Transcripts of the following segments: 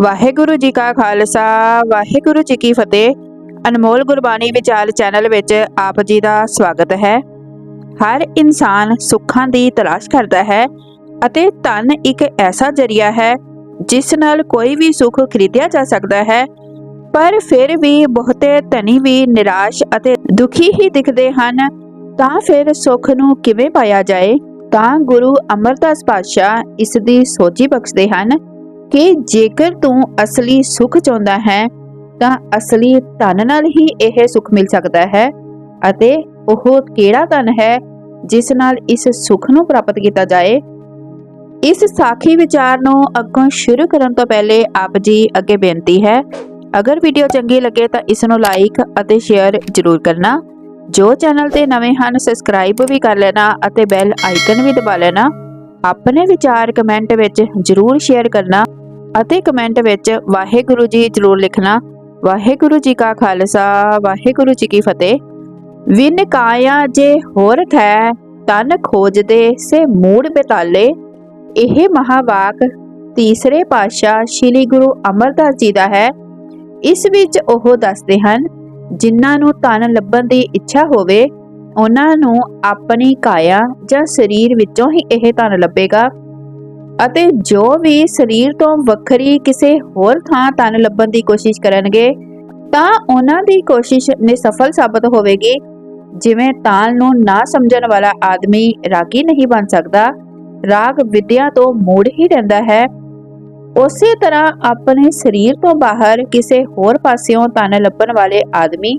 ਵਾਹਿਗੁਰੂ ਜੀ ਕਾ ਖਾਲਸਾ, ਵਾਹਿਗੁਰੂ ਜੀ ਕੀ ਫਤਿਹ। ਅਨਮੋਲ ਗੁਰਬਾਣੀ ਵਿਚਾਰ ਚੈਨਲ ਵਿੱਚ ਆਪ ਜੀ ਦਾ ਸਵਾਗਤ ਹੈ। ਹਰ ਇਨਸਾਨ ਸੁੱਖਾਂ ਦੀ ਤਲਾਸ਼ ਕਰਦਾ ਹੈ ਅਤੇ ਧਨ ਇੱਕ ਐਸਾ ਜਰੀਆ ਹੈ ਜਿਸ ਨਾਲ ਕੋਈ ਵੀ ਸੁੱਖ ਖਰੀਦਿਆ ਜਾ ਸਕਦਾ ਹੈ, ਪਰ ਫਿਰ ਵੀ ਬਹੁਤੇ ਧਨੀ ਵੀ ਨਿਰਾਸ਼ ਅਤੇ ਦੁਖੀ ਹੀ ਦਿਖਦੇ ਹਨ। ਤਾਂ ਫਿਰ ਸੁੱਖ ਨੂੰ ਕਿਵੇਂ ਪਾਇਆ ਜਾਏ? ਤਾਂ ਗੁਰੂ ਅਮਰਦਾਸ ਪਾਤਸ਼ਾਹ ਇਸ ਦੀ ਸੋਝੀ ਬਖਸ਼ਦੇ ਹਨ। ਕਿ ਜੇਕਰ ਤੂੰ ਅਸਲੀ ਸੁੱਖ ਚਾਹੁੰਦਾ ਹੈ, ਤਾਂ ਅਸਲੀ ਧਨ ਨਾਲ ਹੀ ਇਹ ਸੁੱਖ ਮਿਲ ਸਕਦਾ ਹੈ ਅਤੇ ਉਹ ਕਿਹੜਾ ਧਨ ਹੈ ਜਿਸ ਨਾਲ ਇਸ ਸੁੱਖ ਨੂੰ ਪ੍ਰਾਪਤ ਕੀਤਾ ਜਾਏ? ਇਸ ਸਾਖੀ ਵਿਚਾਰ ਨੂੰ ਅੱਗੋਂ ਸ਼ੁਰੂ ਕਰਨ ਤੋਂ ਪਹਿਲੇ ਆਪ ਜੀ ਅੱਗੇ ਬੇਨਤੀ ਹੈ, ਅਗਰ ਵੀਡੀਓ ਚੰਗੀ ਲੱਗੇ ਤਾਂ ਇਸ ਨੂੰ ਲਾਈਕ ਅਤੇ ਸ਼ੇਅਰ ਜ਼ਰੂਰ ਕਰਨਾ। ਜੋ ਚੈਨਲ ਤੇ ਨਵੇਂ ਹਨ ਸਬਸਕ੍ਰਾਈਬ ਵੀ ਕਰ ਲੈਣਾ ਅਤੇ ਬੈਲ ਆਈਕਨ ਵੀ ਦਬਾ ਲੈਣਾ। ਆਪਣੇ ਵਿਚਾਰ ਕਮੈਂਟ ਵਿੱਚ ਜ਼ਰੂਰ ਸ਼ੇਅਰ ਕਰਨਾ ਅਤੇ ਕਮੈਂਟ ਵਿੱਚ ਵਾਹਿਗੁਰੂ ਜੀ ਜ਼ਰੂਰ ਲਿਖਣਾ। ਵਾਹਿਗੁਰੂ ਜੀ ਕਾ ਖਾਲਸਾ, ਵਾਹਿਗੁਰੂ ਜੀ ਕੀ ਫਤਿਹ। ਵਿਨ ਕਾਇਆ ਜੇ ਹੋਰ ਥੈ, ਤਨ ਖੋਜਦੇ ਸੇ ਮੂੜ ਬਿਤਾਲੇ। ਇਹ ਮਹਾਵਾਕ ਤੀਸਰੇ ਪਾਤਸ਼ਾਹ ਸ੍ਰੀ ਗੁਰੂ ਅਮਰਦਾਸ ਜੀ ਦਾ ਹੈ। ਇਸ ਵਿੱਚ ਉਹ ਦੱਸਦੇ ਹਨ, ਜਿਨ੍ਹਾਂ ਨੂੰ ਧਨ ਲੱਭਣ ਦੀ ਇੱਛਾ ਹੋਵੇ ਉਹਨਾਂ ਨੂੰ ਆਪਣੀ ਕਾਇਆ ਜਾਂ ਸਰੀਰ ਵਿੱਚੋਂ ਹੀ ਇਹ ਧਨ ਲੱਭੇਗਾ। ਅਤੇ ਜੋ ਵੀ ਸਰੀਰ ਤੋਂ ਵੱਖਰੀ ਕਿਸੇ ਹੋਰ ਥਾਂ ਧਨ ਲੱਭਣ ਦੀ ਕੋਸ਼ਿਸ਼ ਕਰਨਗੇ, ਤਾਂ ਉਹਨਾਂ ਦੀ ਕੋਸ਼ਿਸ਼ ਨਿਸਫਲ ਸਾਬਤ ਹੋਵੇਗੀ। ਜਿਵੇਂ ਤਾਲ ਨੂੰ ਨਾ ਸਮਝਣ ਵਾਲਾ ਆਦਮੀ ਰਾਗੀ ਨਹੀਂ ਬਣ ਸਕਦਾ, ਰਾਗ ਵਿਦਿਆ ਤੋਂ ਮੂੜ ਹੀ ਰਹਿੰਦਾ ਹੈ। ਉਸੇ ਤਰ੍ਹਾਂ ਆਪਣੇ ਸਰੀਰ ਤੋਂ ਬਾਹਰ ਕਿਸੇ ਹੋਰ ਪਾਸਿਓਂ ਧਨ ਲੱਭਣ ਵਾਲੇ ਆਦਮੀ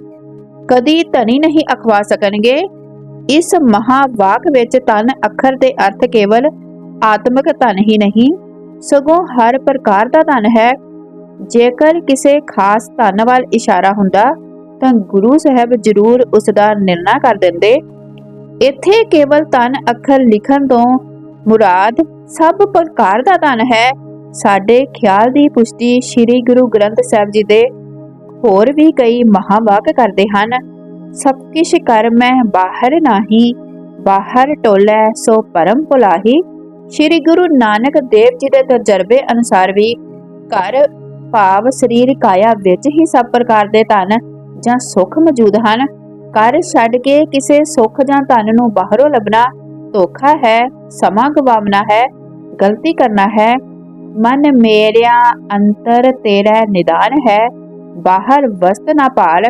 ਕਦੀ ਧਨੀ ਨਹੀਂ ਅਖਵਾ ਸਕਣਗੇ। ਇਸ ਮਹਾਵਾਕ ਵਿੱਚ ਧਨ ਅੱਖਰ ਦੇ ਅਰਥ ਕੇਵਲ ਆਤਮਿਕ ਧਨ ਹੀ ਨਹੀਂ, ਸਗੋਂ ਹਰ ਪ੍ਰਕਾਰ ਦਾ ਧਨ ਹੈ। ਜੇਕਰ ਕਿਸੇ ਖਾਸ ਧਨ ਵੱਲ ਇਸ਼ਾਰਾ ਹੁੰਦਾ, ਤਾਂ ਗੁਰੂ ਸਾਹਿਬ ਜ਼ਰੂਰ ਉਸ ਦਾ ਨਿਰਣਾ ਕਰ ਦਿੰਦੇ। ਇੱਥੇ ਕੇਵਲ ਧਨ ਅੱਖਰ ਲਿਖਣ ਤੋਂ ਮੁਰਾਦ ਸਭ ਪ੍ਰਕਾਰ ਦਾ ਧਨ ਹੈ। ਸਾਡੇ ਖਿਆਲ ਦੀ ਪੁਸ਼ਟੀ ਸ੍ਰੀ ਗੁਰੂ ਗ੍ਰੰਥ ਸਾਹਿਬ ਜੀ ਦੇ ਹੋਰ ਵੀ ਕਈ ਮਹਾਵਾਕ ਕਰਦੇ ਹਨ। ਸਭ ਕਿਛ ਕਰ ਮੈਂ ਬਾਹਰ ਨਹੀਂ, ਬਾਹਰ ਟੋਲੇ ਸੋ ਪਰਮ ਭੁਲਾਹੀ। ਸ੍ਰੀ ਗੁਰੂ ਨਾਨਕ ਦੇਵ ਜੀ ਦੇ ਤਜਰਬੇ ਅਨੁਸਾਰ ਵੀ ਘਰ, ਭਾਵ, ਸਰੀਰ, ਕਾਇਆ ਵਿੱਚ ਹੀ ਸਭ ਪ੍ਰਕਾਰ ਦੇ ਧਨ ਜਾਂ ਸੁੱਖ ਮੌਜੂਦ ਹਨ। ਘਰ ਛੱਡ ਕੇ ਕਿਸੇ ਸੁੱਖ ਜਾਂ ਧਨ ਨੂੰ ਬਾਹਰੋਂ ਲੱਭਣਾ ਧੋਖਾ ਹੈ, ਸਮਾਂ ਗਵਾਉਣਾ ਹੈ, ਗਲਤੀ ਕਰਨਾ ਹੈ। ਮਨ ਮੇਰਿਆ ਅੰਤਰ ਤੇਰਾ ਨਿਦਾਨ ਹੈ। ਬਾਹਰ ਵਸਤ ਨਾ ਭਾਲ।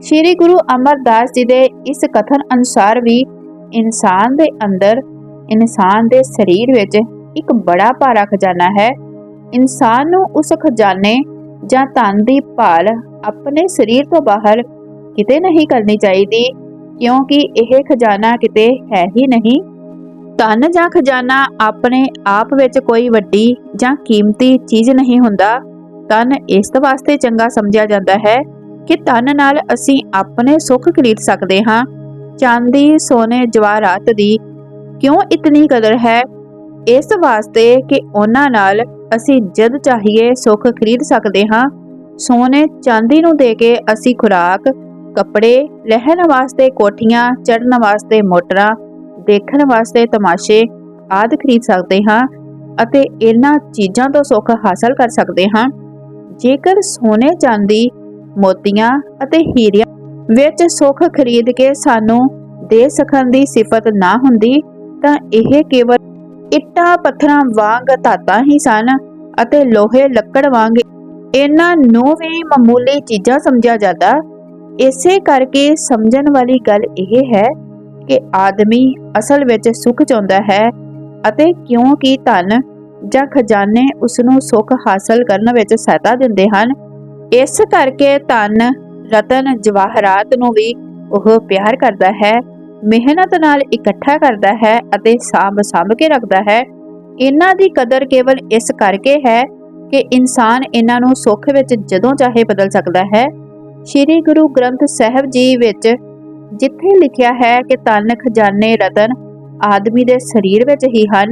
ਸ੍ਰੀ ਗੁਰੂ ਅਮਰਦਾਸ ਜੀ ਦੇ ਇਸ ਕਥਨ ਅਨੁਸਾਰ ਵੀ ਇਨਸਾਨ ਦੇ ਅੰਦਰ, ਇਨਸਾਨ ਦੇ ਸਰੀਰ ਵਿੱਚ ਇੱਕ ਬੜਾ ਭਾਰਾ ਖਜ਼ਾਨਾ ਹੈ। ਇਨਸਾਨ ਨੂੰ ਉਸ ਖਜ਼ਾਨੇ ਜਾਂ ਧਨ ਦੀ ਭਾਲ ਆਪਣੇ ਸਰੀਰ ਤੋਂ ਬਾਹਰ ਕਿਤੇ ਨਹੀਂ ਕਰਨੀ ਚਾਹੀਦੀ, ਕਿਉਂਕਿ ਇਹ ਖਜ਼ਾਨਾ ਕਿਤੇ ਹੈ ਹੀ ਨਹੀਂ। ਧਨ ਜਾਂ ਖਜ਼ਾਨਾ ਆਪਣੇ ਆਪ ਵਿੱਚ ਕੋਈ ਵੱਡੀ ਜਾਂ ਕੀਮਤੀ ਚੀਜ਼ ਨਹੀਂ ਹੁੰਦਾ। ਧਨ ਇਸ ਵਾਸਤੇ ਚੰਗਾ ਸਮਝਿਆ ਜਾਂਦਾ ਹੈ ਕਿ ਧਨ ਨਾਲ ਅਸੀਂ ਆਪਣੇ ਸੁੱਖ ਖਰੀਦ ਸਕਦੇ ਹਾਂ। ਚਾਂਦੀ, ਸੋਨੇ, ਜਵਾਹਰਾਤ ਦੀ ਕਿਉਂ ਇਤਨੀ ਕਦਰ ਹੈ? ਇਸ ਵਾਸਤੇ ਕਿ ਉਹਨਾਂ ਨਾਲ ਅਸੀਂ ਜਦ ਚਾਹੀਏ ਸੁੱਖ ਖਰੀਦ ਸਕਦੇ ਹਾਂ। ਸੋਨੇ ਚਾਂਦੀ ਨੂੰ ਦੇ ਕੇ ਅਸੀਂ ਖੁਰਾਕ, ਕੱਪੜੇ ਲਹਿਣ ਵਾਸਤੇ ਕੋਠੀਆਂ ਚੜਨ ਵਾਸਤੇ ਮੋਟਰਾਂ, ਦੇਖਣ ਵਾਸਤੇ ਤਮਾਸ਼ੇ ਆਦਿ ਖਰੀਦ ਸਕਦੇ ਹਾਂ ਅਤੇ ਇਹਨਾਂ ਚੀਜ਼ਾਂ ਤੋਂ ਸੁੱਖ ਹਾਸਲ ਕਰ ਸਕਦੇ ਹਾਂ। ਜੇਕਰ ਸੋਨੇ ਚਾਂਦੀ, ਮੋਤੀਆਂ ਅਤੇ ਹੀਰਿਆਂ ਵਿੱਚ ਸੁੱਖ ਖਰੀਦ ਕੇ ਸਾਨੂੰ ਦੇ ਸਕਣ ਦੀ ਸਿਫਤ ਨਾ ਹੁੰਦੀ, ਤਾਂ ਇਹ ਕੇਵਲ ਇੱਟਾਂ ਪੱਥਰਾਂ ਵਾਂਗ ਧਾਤਾਂ ਹੀ ਸਨ ਅਤੇ ਲੋਹੇ ਲੱਕੜ ਵਾਂਗ ਇਹਨਾਂ ਨੂੰ ਵੀ ਮਾਮੂਲੀ ਚੀਜ਼ਾਂ ਸਮਝਿਆ ਜਾਂਦਾ। ਇਸੇ ਕਰਕੇ ਸਮਝਣ ਵਾਲੀ ਗੱਲ ਇਹ ਹੈ ਕਿ ਆਦਮੀ ਅਸਲ ਵਿੱਚ ਸੁੱਖ ਚਾਹੁੰਦਾ ਹੈ ਅਤੇ ਕਿਉਂਕਿ ਧਨ ਜਾਂ ਖਜ਼ਾਨੇ ਉਸ ਨੂੰ ਸੁੱਖ ਹਾਸਲ ਕਰਨ ਵਿੱਚ ਸਹਾਇਤਾ ਦਿੰਦੇ ਹਨ। ਇਸ ਕਰਕੇ ਧਨ, ਰਤਨ, ਜਵਾਹਰਾਤ ਨੂੰ ਵੀ ਉਹ ਪਿਆਰ ਕਰਦਾ ਹੈ, ਮਿਹਨਤ ਨਾਲ ਇਕੱਠਾ ਕਰਦਾ ਹੈ ਅਤੇ ਸਾਂਭ ਸਾਂਭ ਕੇ ਰੱਖਦਾ ਹੈ। ਇਹਨਾਂ ਦੀ ਕਦਰ ਕੇਵਲ ਇਸ ਕਰਕੇ ਹੈ ਕਿ ਇਨਸਾਨ ਇਹਨਾਂ ਨੂੰ ਸੁੱਖ ਵਿੱਚ ਜਦੋਂ ਚਾਹੇ ਬਦਲ ਸਕਦਾ ਹੈ। ਸ੍ਰੀ ਗੁਰੂ ਗ੍ਰੰਥ ਸਾਹਿਬ ਜੀ ਵਿੱਚ ਜਿੱਥੇ ਲਿਖਿਆ ਹੈ ਕਿ ਧਨ, ਖਜ਼ਾਨੇ, ਰਤਨ ਆਦਮੀ ਦੇ ਸਰੀਰ ਵਿੱਚ ਹੀ ਹਨ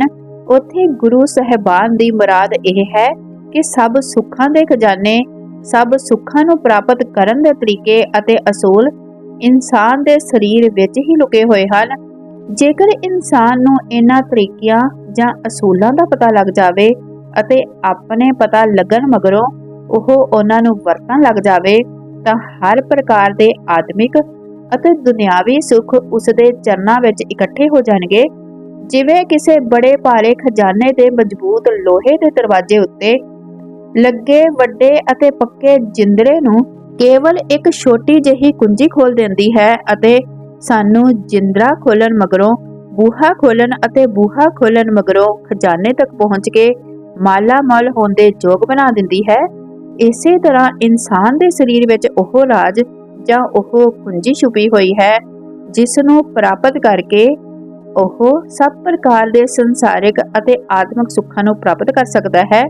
ਉੱਥੇ ਗੁਰੂ ਸਹਿਬਾਨ ਦੀ ਮੁਰਾਦ ਇਹ ਹੈ ਕਿ ਸਭ ਸੁੱਖਾਂ ਦੇ ਖਜ਼ਾਨੇ, ਸਭ ਸੁੱਖਾਂ ਨੂੰ ਪ੍ਰਾਪਤ ਕਰਨ ਦੇ ਤਰੀਕੇ ਅਤੇ ਅਸੂਲ ਇਨਸਾਨ ਦੇ ਸਰੀਰ ਵਿੱਚ ਹੀ ਲੁਕੇ ਹੋਏ ਹਨ। ਜੇਕਰ ਇਨਸਾਨ ਨੂੰ ਇਹਨਾਂ ਤਰੀਕਿਆਂ ਜਾਂ ਅਸੂਲਾਂ ਦਾ ਪਤਾ ਲੱਗ ਜਾਵੇ ਅਤੇ ਆਪਣੇ ਪਤਾ ਲੱਗਣ ਮਗਰੋਂ ਉਹ ਉਹਨਾਂ ਨੂੰ ਵਰਤਣ ਲੱਗ ਜਾਵੇ, ਤਾਂ ਹਰ ਪ੍ਰਕਾਰ ਦੇ ਆਤਮਿਕ ਅਤੇ ਦੁਨਿਆਵੀ ਸੁੱਖ ਉਸ ਦੇ ਚਰਨਾਂ ਵਿੱਚ ਇਕੱਠੇ ਹੋ ਜਾਣਗੇ। ਜਿਵੇਂ ਕਿਸੇ ਬੜੇ ਭਾਰੇ ਖਜ਼ਾਨੇ ਦੇ ਮਜ਼ਬੂਤ ਲੋਹੇ ਦੇ ਦਰਵਾਜ਼ੇ ਉੱਤੇ ਲੱਗੇ ਵੱਡੇ ਅਤੇ ਪੱਕੇ ਜਿੰਦਰੇ ਨੂੰ ਕੇਵਲ ਇੱਕ ਛੋਟੀ ਜਿਹੀ ਕੁੰਜੀ ਖੋਲ ਦਿੰਦੀ ਹੈ ਅਤੇ ਸਾਨੂੰ ਜਿੰਦਰਾ ਖੋਲਣ ਮਗਰੋਂ, ਬੂਹਾ ਖੋਲਣ ਅਤੇ ਬੂਹਾ ਖੋਲਣ ਮਗਰੋਂ ਖਜ਼ਾਨੇ ਤੱਕ ਪਹੁੰਚ ਕੇ ਮਾਲਾ ਮਾਲ ਹੋਣ ਦੇ ਯੋਗ ਬਣਾ ਦਿੰਦੀ ਹੈ। ਇਸੇ ਤਰ੍ਹਾਂ ਇਨਸਾਨ ਦੇ ਸਰੀਰ ਵਿੱਚ ਉਹ ਰਾਜ ਜਾਂ ਉਹ ਕੁੰਜੀ ਛੁਪੀ ਹੋਈ ਹੈ, ਜਿਸ ਨੂੰ ਪ੍ਰਾਪਤ ਕਰਕੇ ਉਹ ਸਭ ਪ੍ਰਕਾਰ ਦੇ ਸੰਸਾਰਿਕ ਅਤੇ ਆਤਮਿਕ ਸੁੱਖਾਂ ਨੂੰ ਪ੍ਰਾਪਤ ਕਰ ਸਕਦਾ ਹੈ।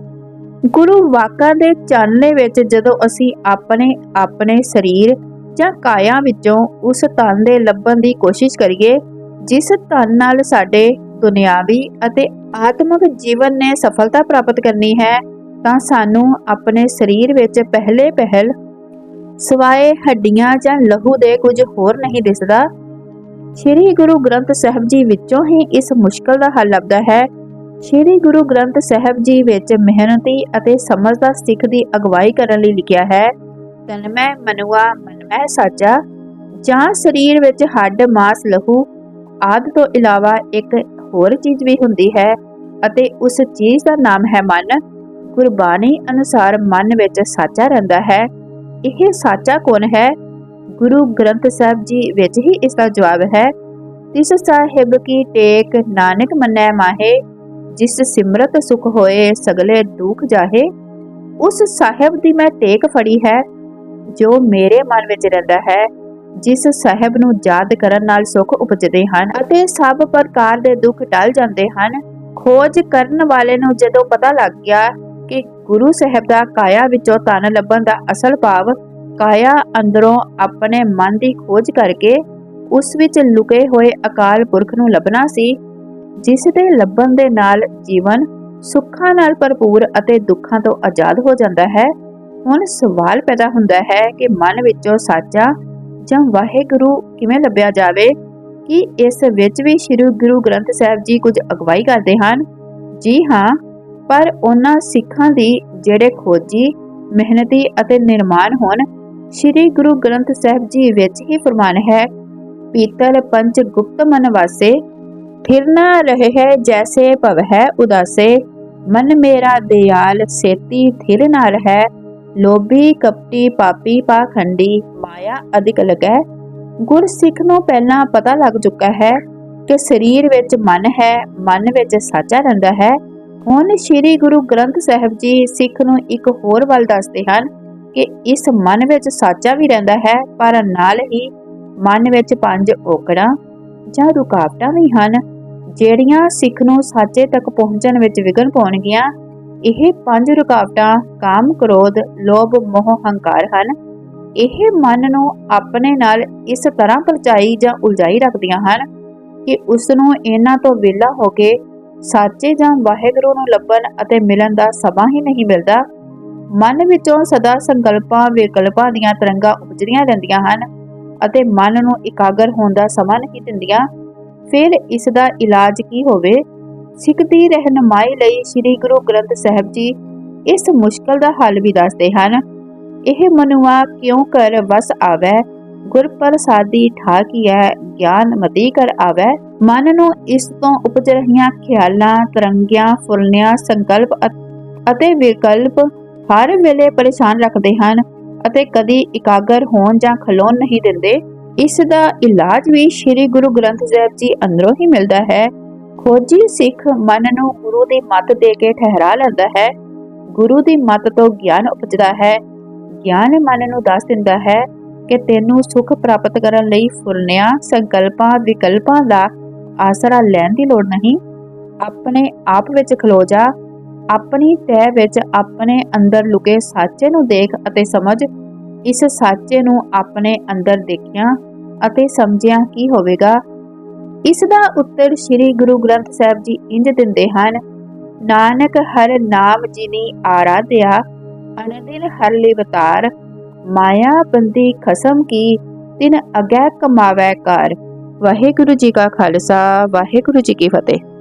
ਗੁਰੂ ਵਾਕਾਂ ਦੇ ਚਾਨਣੇ ਵਿੱਚ ਜਦੋਂ ਅਸੀਂ ਆਪਣੇ ਆਪਣੇ ਸਰੀਰ ਜਾਂ ਕਾਇਆ ਵਿੱਚੋਂ ਉਸ ਧਨ ਦੇ ਲੱਭਣ ਦੀ ਕੋਸ਼ਿਸ਼ ਕਰੀਏ, ਜਿਸ ਧਨ ਨਾਲ ਸਾਡੇ ਦੁਨਿਆਵੀ ਅਤੇ ਆਤਮਿਕ ਜੀਵਨ ਨੇ ਸਫਲਤਾ ਪ੍ਰਾਪਤ ਕਰਨੀ ਹੈ, ਤਾਂ ਸਾਨੂੰ ਆਪਣੇ ਸਰੀਰ ਵਿੱਚ ਪਹਿਲੇ ਪਹਿਲ ਸਵਾਏ ਹੱਡੀਆਂ ਜਾਂ ਲਹੂ ਦੇ ਕੁਝ ਹੋਰ ਨਹੀਂ ਦਿਸਦਾ। ਸ੍ਰੀ ਗੁਰੂ ਗ੍ਰੰਥ ਸਾਹਿਬ ਜੀ ਵਿੱਚੋਂ ਹੀ ਇਸ ਮੁਸ਼ਕਲ ਦਾ ਹੱਲ ਲੱਭਦਾ ਹੈ। ਸ੍ਰੀ ਗੁਰੂ ਗ੍ਰੰਥ ਸਾਹਿਬ ਜੀ ਵਿੱਚ ਮਿਹਨਤੀ ਅਤੇ ਸਮਝਦਾਰ ਸਿੱਖ ਦੀ ਅਗਵਾਈ ਕਰਨ ਲਈ ਲਿਖਿਆ ਹੈ, ਤਨਮੈ ਮਨੁਆ, ਮਨਮੈ ਸਾਚਾ। ਜਾਂ ਸਰੀਰ ਵਿੱਚ ਹੱਡ, ਮਾਸ, ਲਹੂ ਆਦਿ ਤੋਂ ਇਲਾਵਾ ਇੱਕ ਹੋਰ ਚੀਜ਼ ਵੀ ਹੁੰਦੀ ਹੈ ਅਤੇ ਉਸ ਚੀਜ਼ ਦਾ ਨਾਮ ਹੈ ਮਨ। ਗੁਰਬਾਣੀ ਅਨੁਸਾਰ ਮਨ ਵਿੱਚ ਸਾਚਾ ਰਹਿੰਦਾ ਹੈ। ਇਹ ਸਾਚਾ ਕੌਣ ਹੈ? ਗੁਰੂ ਗ੍ਰੰਥ ਸਾਹਿਬ ਜੀ ਵਿੱਚ ਹੀ ਇਸ ਦਾ ਜਵਾਬ ਹੈ, ਤਿਸ ਸਾਹਿਬ ਕੀ ਟੇਕ ਨਾਨਕ ਮੰਨੈ ਮਾਹੇ, ਜਿਸ ਸਿਮਰਤ ਸੁਖ ਹੋਏ ਸਗਲੇ ਦੁਖ ਜਾਹੇ, ਉਸ ਸਾਹਿਬ ਦੀ ਮੈਂ ਟੇਕ ਫੜੀ ਹੈ, ਜੋ ਮੇਰੇ ਮਨ ਵਿੱਚ ਰਹਿੰਦਾ ਹੈ, ਜਿਸ ਸਾਹਿਬ ਨੂੰ ਯਾਦ ਕਰਨ ਨਾਲ ਸੁਖ ਉਪਜਦੇ ਹਨ ਅਤੇ ਸਭ ਪ੍ਰਕਾਰ ਦੇ ਦੁੱਖ ਟਲ ਜਾਂਦੇ ਹਨ। ਖੋਜ ਕਰਨ ਵਾਲੇ ਨੂੰ ਜਦੋਂ ਪਤਾ ਲੱਗ ਗਿਆ ਕਿ ਗੁਰੂ ਸਾਹਿਬ ਦਾ ਕਾਇਆ ਵਿੱਚੋਂ ਤਨ ਲੱਭਣ ਦਾ ਅਸਲ ਭਾਵ ਕਾਇਆ ਅੰਦਰੋਂ ਆਪਣੇ ਮਨ ਦੀ ਖੋਜ ਕਰਕੇ ਉਸ ਵਿੱਚ ਲੁਕੇ ਹੋਏ ਅਕਾਲ ਪੁਰਖ ਨੂੰ ਲੱਭਣਾ ਸੀ, ਜਿਸ ਦੇ ਲੱਭਣ ਦੇ ਨਾਲ ਜੀਵਨ ਸੁੱਖਾਂ ਨਾਲ ਭਰਪੂਰ ਅਤੇ ਦੁੱਖਾਂ ਤੋਂ ਆਜ਼ਾਦ ਹੋ ਜਾਂਦਾ ਹੈ। ਹੁਣ ਸਵਾਲ ਪੈਦਾ ਹੁੰਦਾ ਹੈ ਕਿ ਮਨ ਵਿੱਚੋਂ ਸਾਚਾ ਜਾਂ ਵਾਹਿਗੁਰੂ ਕਿਵੇਂ ਲੱਭਿਆ ਜਾਵੇ, ਕਿ ਇਸ ਵਿੱਚ ਵੀ ਸ੍ਰੀ ਗੁਰੂ ਗ੍ਰੰਥ ਸਾਹਿਬ ਜੀ ਕੁਝ ਅਗਵਾਈ ਕਰਦੇ ਹਨ? ਜੀ ਹਾਂ, ਪਰ ਉਹਨਾਂ ਸਿੱਖਾਂ ਦੀ ਜਿਹੜੇ ਖੋਜੀ, ਮਿਹਨਤੀ ਅਤੇ ਨਿਰਮਾਣ ਹੋਣ ਸ੍ਰੀ ਗੁਰੂ ਗ੍ਰੰਥ ਸਾਹਿਬ ਜੀ ਵਿੱਚ ਹੀ ਫਰਮਾਨ ਹੈ, ਪੀਤਲ ਪੰਚ ਗੁਪਤ ਮਨ ਵਾਸੇ, ਫਿਰ ਨਾ ਰਹੇ ਹੈ ਜੈਸੇ ਭਵ ਹੈ ਉਦਾਸੇ, ਮਨ ਮੇਰਾ ਦਿਆਲ ਸੇਤੀ ਥਿਰ ਨਾ ਹੈ ਲੋਭੀ ਕਪਟੀ ਪਾਪੀ ਪਾਖੰਡੀ, ਮਾਇਆ ਅਧਿਕ ਲਗੈ ਗੁਰਸਿੱਖ ਨੂੰ ਪਹਿਲਾਂ ਪਤਾ ਲੱਗ ਚੁੱਕਾ ਹੈ ਕਿ ਸਰੀਰ ਵਿੱਚ ਮਨ ਹੈ, ਮਨ ਵਿੱਚ ਸਾਚਾ ਰਹਿੰਦਾ ਹੈ। ਹੁਣ ਸ੍ਰੀ ਗੁਰੂ ਗ੍ਰੰਥ ਸਾਹਿਬ ਜੀ ਸਿੱਖ ਨੂੰ ਇੱਕ ਹੋਰ ਵੱਲ ਦੱਸਦੇ ਹਨ ਕਿ ਇਸ ਮਨ ਵਿੱਚ ਸਾਚਾ ਵੀ ਰਹਿੰਦਾ ਹੈ, ਪਰ ਨਾਲ ਹੀ ਮਨ ਵਿੱਚ ਪੰਜ ਔਕੜਾਂ ਜਾਂ ਰੁਕਾਵਟਾਂ ਵੀ ਹਨ, ਜਿਹੜੀਆਂ ਸਿੱਖ ਨੂੰ ਸਾਚੇ ਤੱਕ ਪਹੁੰਚਣ ਵਿੱਚ ਵਿਘਨ ਪਾਉਣਗੀਆਂ। ਇਹ ਪੰਜ ਰੁਕਾਵਟਾਂ ਕਾਮ, ਕ੍ਰੋਧ, ਲੋਭ, ਮੋਹ, ਹੰਕਾਰ ਹਨ। ਇਹ ਮਨ ਨੂੰ ਆਪਣੇ ਨਾਲ ਇਸ ਤਰ੍ਹਾਂ ਪਰਚਾਈ ਜਾਂ ਉਲਝਾਈ ਰੱਖਦੀਆਂ ਹਨ ਕਿ ਉਸ ਨੂੰ ਇਹਨਾਂ ਤੋਂ ਵਿਹਲਾ ਹੋ ਕੇ ਸਾਚੇ ਜਾਂ ਵਾਹਿਗੁਰੂ ਨੂੰ ਲੱਭਣ ਅਤੇ ਮਿਲਣ ਦਾ ਸਮਾਂ ਹੀ ਨਹੀਂ ਮਿਲਦਾ। ਮਨ ਵਿੱਚੋਂ ਸਦਾ ਸੰਕਲਪਾਂ, ਵਿਕਲਪਾਂ ਦੀਆਂ ਤਰੰਗਾਂ ਉਪਜਦੀਆਂ ਰਹਿੰਦੀਆਂ ਹਨ ਅਤੇ ਮਨ ਨੂੰ ਇਕਾਗਰ ਹੋਣ ਦਾ ਸਮਾਂ ਨਹੀਂ ਦਿੰਦੀਆਂ। ਫਿਰ ਇਸ ਦਾ ਇਲਾਜ ਕੀ ਹੋਵੇ? ਸਿੱਖ ਦੀ ਰਹਿਨਮਾਈ ਲਈ ਸ੍ਰੀ ਗੁਰੂ ਗ੍ਰੰਥ ਸਾਹਿਬ ਜੀ ਇਸ ਮੁਸ਼ਕਲ ਦਾ ਹੱਲ ਵੀ ਦੱਸਦੇ ਹਨ। ਇਹ ਮਨੁਆ ਕਿਉਂ ਕਰ ਵਸ ਆਵੈ? ਗੁਰ ਪ੍ਰਸਾਦੀ ਹੈ? ਗਿਆਨ ਮਤੀ ਕਰ ਆਵੈ? ਮਨ ਨੂੰ ਇਸ ਤੋਂ ਉਪਜ ਰਹੀਆਂ ਖਿਆਲਾਂ, ਤਰੰਗੀਆਂ, ਫੁਰਨਿਆਂ, ਸੰਕਲਪ ਅਤੇ ਵਿਕਲਪ ਹਰ ਵੇਲੇ ਪਰੇਸ਼ਾਨ ਰੱਖਦੇ ਹਨ ਅਤੇ ਕਦੀ ਇਕਾਗਰ ਹੋਣ ਜਾਂ ਖਲੋਣ ਨਹੀਂ ਦਿੰਦੇ। ਇਸ ਦਾ ਇਲਾਜ ਵੀ ਸ੍ਰੀ ਗੁਰੂ ਗ੍ਰੰਥ ਸਾਹਿਬ ਜੀ ਅੰਦਰੋਂ ਹੀ ਮਿਲਦਾ ਹੈ। ਖੋਜੀ ਸਿੱਖ ਮਨ ਨੂੰ ਗੁਰੂ ਦੀ ਮੱਤ ਦੇ ਕੇ ਠਹਿਰਾ ਲੈਂਦਾ ਹੈ। ਗੁਰੂ ਦੀ ਮੱਤ ਤੋਂ ਗਿਆਨ ਉਪਜਦਾ ਹੈ। ਗਿਆਨ ਮਨ ਨੂੰ ਦੱਸ ਦਿੰਦਾ ਹੈ ਕਿ ਤੈਨੂੰ ਸੁਖ ਪ੍ਰਾਪਤ ਕਰਨ ਲਈ ਫੁਰਨਿਆਂ, ਸੰਕਲਪਾਂ, ਵਿਕਲਪਾਂ ਦਾ ਆਸਰਾ ਲੈਣ ਦੀ ਲੋੜ ਨਹੀਂ। ਆਪਣੇ ਆਪ ਵਿੱਚ ਖਲੋ ਜਾ। ਆਪਣੀ ਤੈ ਵਿੱਚ ਆਪਣੇ ਅੰਦਰ ਲੁਕੇ ਸਾਚੇ ਨੂੰ ਦੇਖ ਅਤੇ ਸਮਝ, ਇਸ ਸਾਚੇ ਨੂੰ ਆਪਣੇ ਅੰਦਰ ਦੇਖਿਆ ਅਤੇ ਸਮਝਿਆ ਕੀ ਹੋਵੇਗਾ। ਇਸ ਦਾ ਉੱਤਰ ਸ੍ਰੀ ਗੁਰੂ ਗ੍ਰੰਥ ਸਾਹਿਬ ਜੀ ਇੰਜ ਦਿੰਦੇ ਹਨ, ਨਾਨਕ ਹਰ ਨਾਮ ਜਿਨੀ ਆਰਾਧਿਆ, ਅਨਦਿਨ ਹਰ ਲਿਵਤਾਰ, ਮਾਇਆ ਬੰਦੀ ਖਸਮ ਕੀ, ਤਿਨ ਅਗੈ ਕਮਾਵੈ ਕਰ ਵਾਹਿਗੁਰੂ ਜੀ ਕਾ ਖਾਲਸਾ, ਵਾਹਿਗੁਰੂ ਜੀ ਕੀ ਫਤਿਹ।